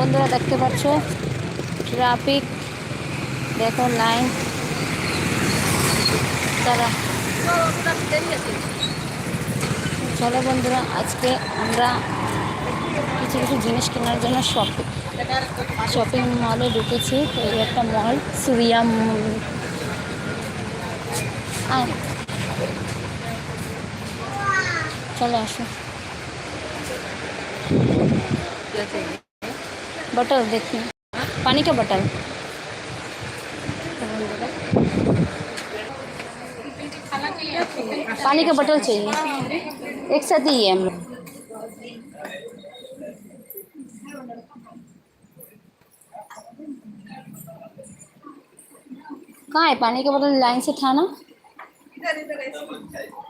বন্ধুরা দেখতে পাচ্ছ? ট্রাফিক, দেখো লাইন। তারা চলো বন্ধুরা, আজকে আমরা কিছু কিছু জিনিস কেনার জন্য শপিং শপিং মলে ঢুকেছি। তো এই একটা মল সুরিয়া চলে আসো। बटल हैं। पानी का बटल पानी का बटल चाहिए। एक साथ ही है हम लोग। कहाँ है? पानी का बोतल लाइन से था ना?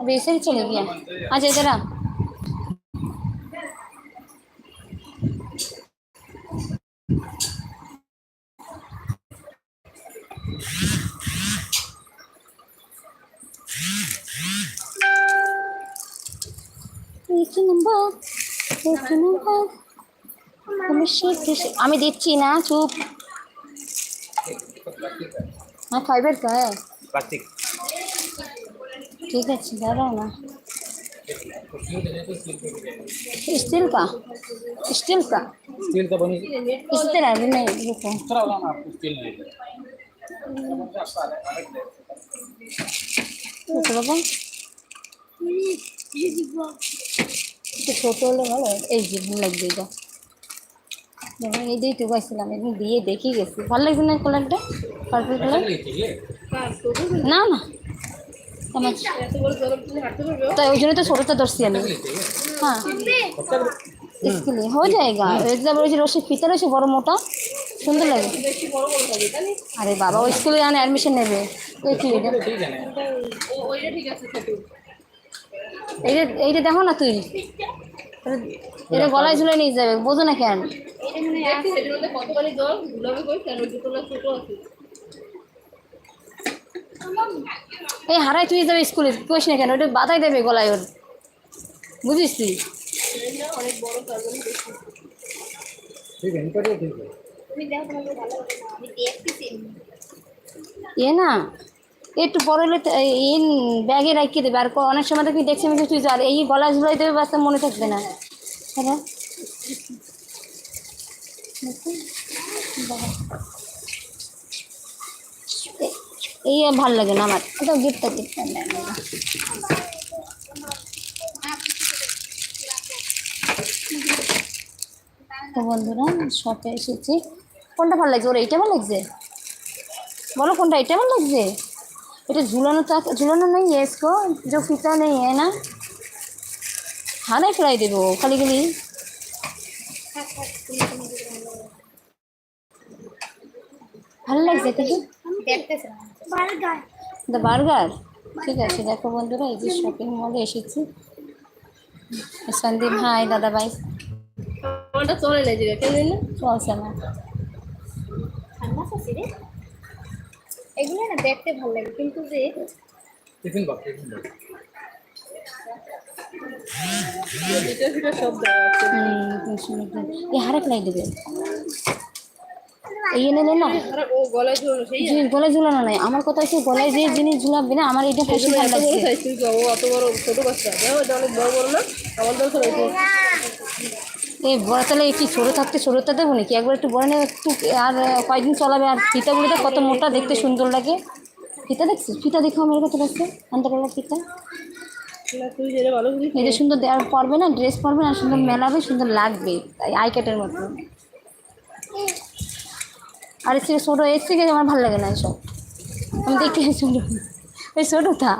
अब ऐसे ही चले गया। अच्छा इधर आ আমি দিচ্ছি না চুপ না ফাইবার কায় ঠিক আছে দাঁড়াও না स्टील का स्टील का स्टील का बनी इस तरह भी नहीं रुको थोड़ा वाला आपको स्टील ले लो थोड़ा একটু ছোটো হলে ভালো। এই যে লাগবে এটা। যখন এই দিয়ে টুকাইছিলাম এদিন দিয়ে দেখি গেছি। ভালো লাগছে না কালারটা পার্পল কালার না না। তাই ওই জন্য তো ছোটোটা ধরছি আমি। হ্যাঁ। স্কিলে, হয়ে যায়গা গা। তারপরে রসিদ ফিতে রয়েছে বড় মোটা। সুন্দর লাগে। আরে বাবা ওই স্কুলে অ্যাডমিশন নেবে। ওই কি এটা? এইটা দেখো না তুই? এটা গলায় ঝুলে নিয়ে যাবে বোঝো না কেন? এই হারাই তুই যাবে স্কুলে কইস না কেন? ওটা বাধাই দেবে গলায় ওর। বুঝিস তুই? এ না। একটু বড় হলে ইন ব্যাগে রাখিয়ে দেবে। আর অনেক সময় দেখবি দেখছি আমি তুই আর এই গলা ঝুলাই দেবে বাচ্চা মনে থাকবে না। হ্যাঁ এই ভালো লাগে না আমার। এটা গিফটটা গিফটটা তো বন্ধুরা শপে এসেছি। কোনটা ভালো লাগছে? ওর এইটা ভালো লাগছে? বলো কোনটা, এইটা ভালো লাগছে? এটা ঝুলানো থাক ঝুলানো নেই है इसको जो फीता नहीं है ना হারাই ফেলাই দেবো খালি খালি ভালো লাগছে দেখি দ্য বার্গার ঠিক আছে দেখো বন্ধুরা এই যে শপিং মলে এসেছি সন্দীপ ভাই দাদা ভাই আমারটা চলে না জিগা কেন না চলছে না এগুলো না দেখতে ভালো লাগে কিন্তু যে টিফিন বক্স টিফিন বক্স। এই নাই। আমার কথা হচ্ছে গলায় যে জিনিস না আমার এটা বড় ছোট বাচ্চা। বড় বড় আমার এই বড় তাহলে একটু ছোটো থাকতে ছোটোটা দেবো নাকি? একবার একটু বড় নিয়ে একটু আর কয়েকদিন চলাবে। আর ফিতাগুলো দেখ, কত মোটা দেখতে সুন্দর লাগে। ফিতা দেখছিস? ফিতা দেখো আমার কাছে লাগছে আনতে ফিতা। এই যে সুন্দর দেওয়ার পরবে না, ড্রেস পরবে না, সুন্দর মেলাবে, সুন্দর লাগবে তাই আই কাটের মতো। আর এর থেকে ছোটো, এর থেকে আমার ভালো লাগে না এসব আমি দেখতে ছোটো এই ছোটোটা।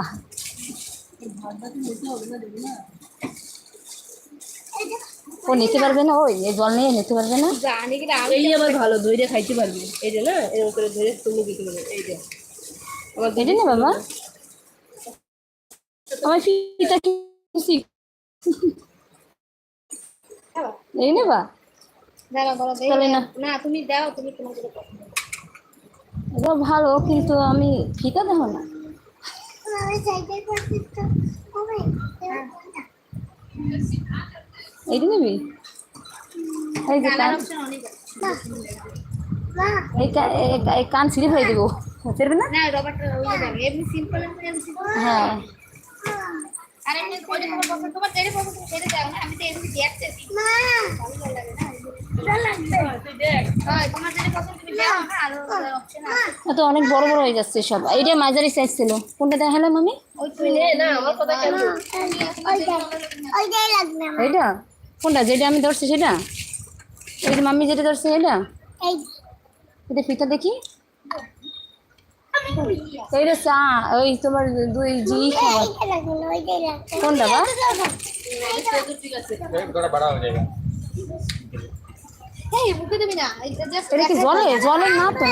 ও নিতে পারবে না? ওই এই জল নিয়ে নিতে পারবে না? জানি কি এই আবার ভালো ধরে খাইতে পারবি। এই যে না এরকম করে ধরে তুমি দিতে পারবে এই যে। আমার এটা না বাবা। আমার ফিতা খুশি এই নেবা না। না তুমি দাও তুমি তোমার ভালো কিন্তু আমি ফিতা দেখো না। এইটা নিবি? এই যে কান- অনেক এই কান ছিঁড়ে ফেলে দেবো। না? হ্যাঁ। তো হয় অনেক বড় বড় হয়ে যাচ্ছে সব। এইটা মাঝারি সাইজ ছিল। কোনটা দেখালাম আমি? ওই কোনটা যেটা আমি ধরছি সেটা ওই মাম্মি যেটা ধরছে এটা এটা ফিতা দেখি জলের চা তোমার দুই জি না তো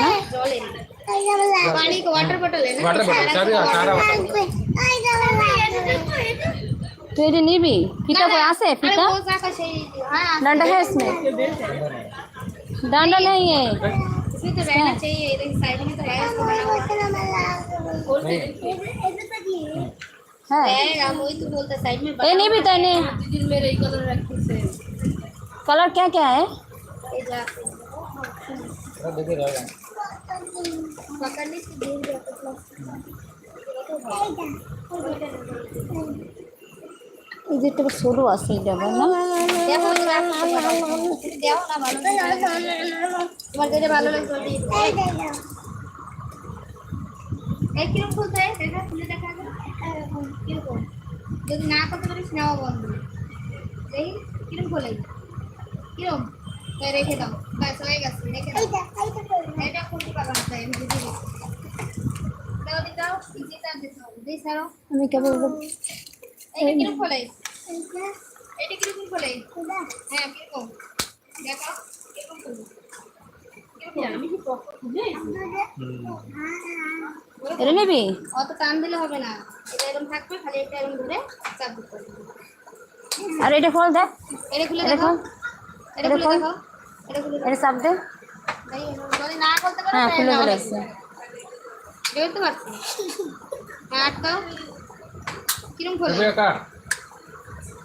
তুই এটা নিবি ফিতা কই আছে अरे ফিতা वो साका से हां डंडा है इसमें डंडा नहीं है इसमें तो रहना चाहिए इधर साइड में तो है इसको बना हुआ হ্যাঁ है हम वही तो बोलते साइड में ये नहीं भी तो नहीं দিদির মেয়ের এই কালার রাখতেছে कलर क्या क्या है ये जा थोड़ा देखे रहेगा पकड़ने से दूर जाते এই যে একটা সরু আছে এটা আবার না তোমার যেটা ভালো লাগবে যদি না করতে পারিস নেওয়া বন্ধ দেখি কীরকম খোলে কীরকম রেখে দাও ব্যাস হয়ে গেছে রেখে দাও এটা খুলতে পারব না তাই আমি বুঝে গেছি দাও দি দাও ইজিটা দিতে হবে দিই সারো আমি কেবল কীরকম এটা কীরকম হ্যাঁ কীরকম? দেখো কীরকম খুঁজে এটা নিবি? অত টান দিলে হবে না। এটা এরকম থাকবে খালি এটা এরকম ধরে চাপ দিতে আর এটা খোল দেখ। এটা খুলে দেখো। এটা খুলে। দেখো। এটা খুলে এটা চাপ দে। যদি না করতে পারো হ্যাঁ তাহলে খুলে নাও দেখতে পাচ্ছি হ্যাঁ আটকাও। কিরম খোলে रुपया का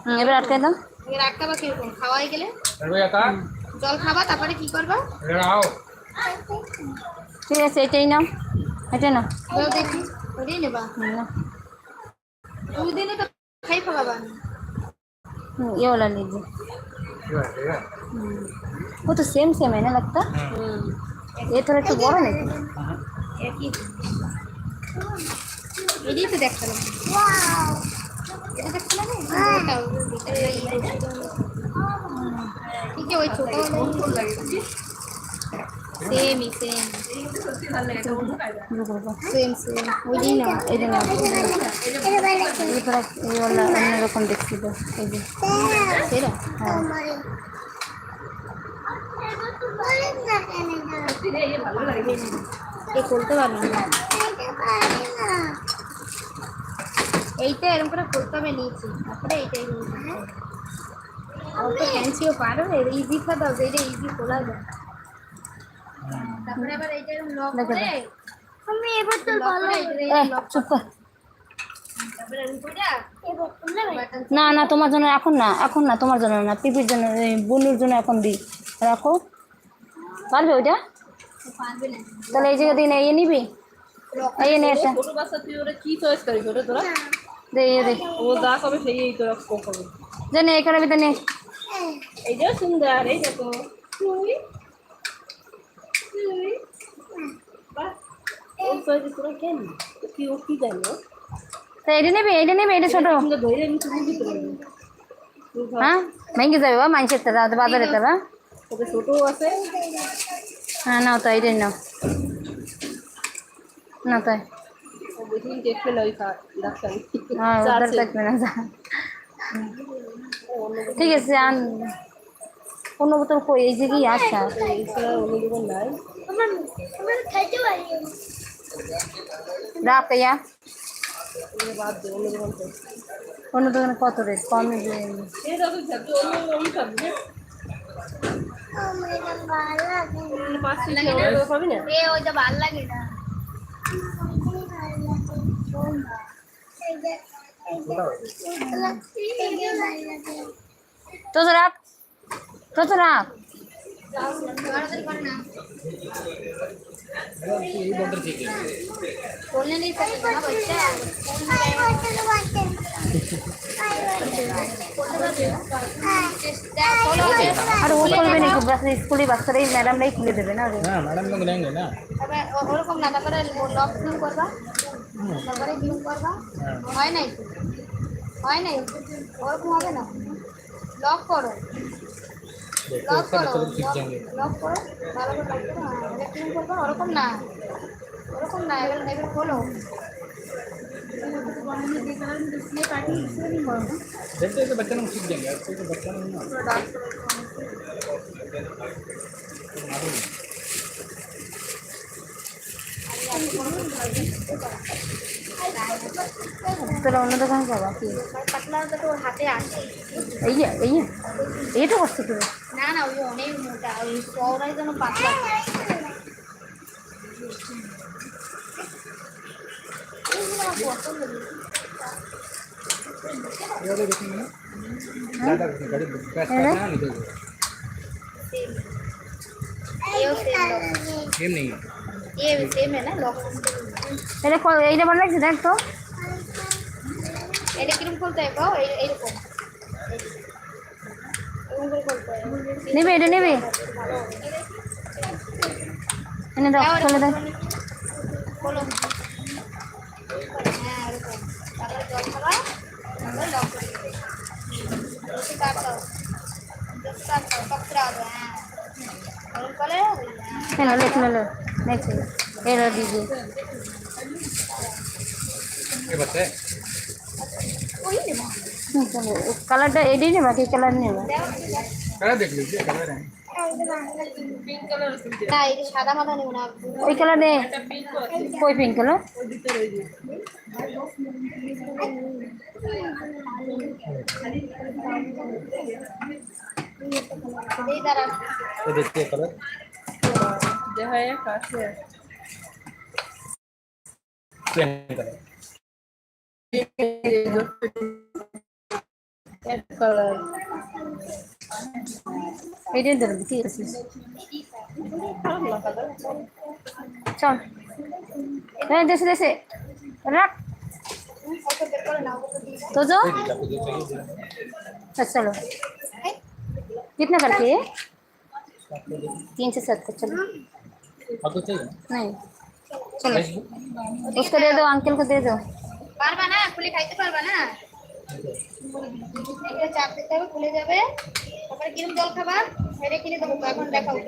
হুম এবার আটকে দাও এবার আটকাবা কিরকম খাওয়াই গেলে रुपया का জল খাবা তারপরে কি করবা ले आओ ঠিক আছে এটাই নাও এটা নাও দাও দেখি ওটাই নেবা হুম, নাও। দুই দিনে তো খাই ফেলাবা हम्म, ये वाला लीजिए ये है, ये है। वो तो सेम सेम है ना लगता ये थोड़ा একটু বড় নাকি একই এটাই তো দেখতে এটা ওই ছোট সেমই সেম সেম সেম ওই না এটা না এরপর এই ওলা অন্যরকম দেখছিল এই যে সেরা হ্যাঁ। করতে পারব না। এইটা এরকম করে হবে নিয়েছি। তারপরে এইটাই নিয়েছি হ্যাঁ। অত ফ্যান্সিও পারবে ইজি খাতা যেটা ইজি খোলা যায়। তারপরে আবার এইটা এরকম লক করে আমি এবার তো ভালো এ চুপ কর। না না তোমার জন্য এখন না এখন না তোমার জন্য না পিপির জন্য এই জন্য এখন দিই রাখো। পারবে ওইটা? তাহলে এই জায়গা দিয়ে নে, এই নিবি? এই নে। এটা দে দে ও যা করবে সেই এই তোরা কো করবে এখানে ভিতরে নে। এই যে সুন্দর এই দেখো। তুই তুই বাহ। ও চয়েস তোরা কেন? কি ও কি জানো? তা এটা নেবে এটা নেবে এটা ছোট। হ্যাঁ? ভেঙে যাবে বা মাইন্সের তারা বাজারে তারা ছোট আছে। হ্যাঁ নাও তো এটাই নাও। না তাই ও বুঝি দেখবে না ওই খা- ডাক্তার হ্যাঁ যা উধার আছে। থাকবে না যা ঠিক আছে আন কোনো বোতল কই এই যে কি আচ্ছা এছাড়া অন্য দোকান নাই রাখ ইয়া এগুলো বাদ দে অন্য দোকান থেকে অন্য দোকানে কত রেট কম যে এই না এই বলতে ঠিক বললে নেই স্যার না বাচ্চা আর ও করবে নাকি বাচ্চা স্কুলে বাচ্চারাই ম্যাডামরাই খুলে দেবে না ওরে হ্যাঁ ম্যাডাম লোক लेंगे ना তবে ও- ওরকম না তারপরে লক ক্লিন করবা তারপরে ক্লিন করবা হয় নাই তো। হয় নাই ওরকম হবে না লক করো देखो লক उसका করো चलो सीख जाएंगे লক করো ভালো করে লক করো হ্যাঁ, এটা ক্লিন করবা ওরকম না ওরকম না এবার এবার খোলো देखते हैं तो बच्चे लोग सीख जाएंगे आजकल तो बच्चा नहीं তোরা অন্য দোকানে পাবা কি এই যে এই তো করছ তুমি? না না ওই অনেক মোটা ওই চওড়াই যেন পাতলা এইটা ভালো লাগছে দেখ তো। এটা কীরকম খুলতে হয় পাও এইরকম। নেবে এটা নেবে। এনে দাও খুলে দাও হ্যাঁ লেখ লো লেখ। এলো দিদি এবার কালারটা এটাই নেব কি কালার নেব? ওই কালার নে কই pink colour? Colour. color. The this is it. तो जो चलो कितना करके है तीन से सत्तर चलो नहीं चलो उसको दे दो अंकल को दे दो পারবা না? খুলে খাইতে পারবা না? চাপ দিতে হবে খুলে যাবে। তারপরে কিরম জল খাবা এটা কিনে দেবো এখন দেখাও।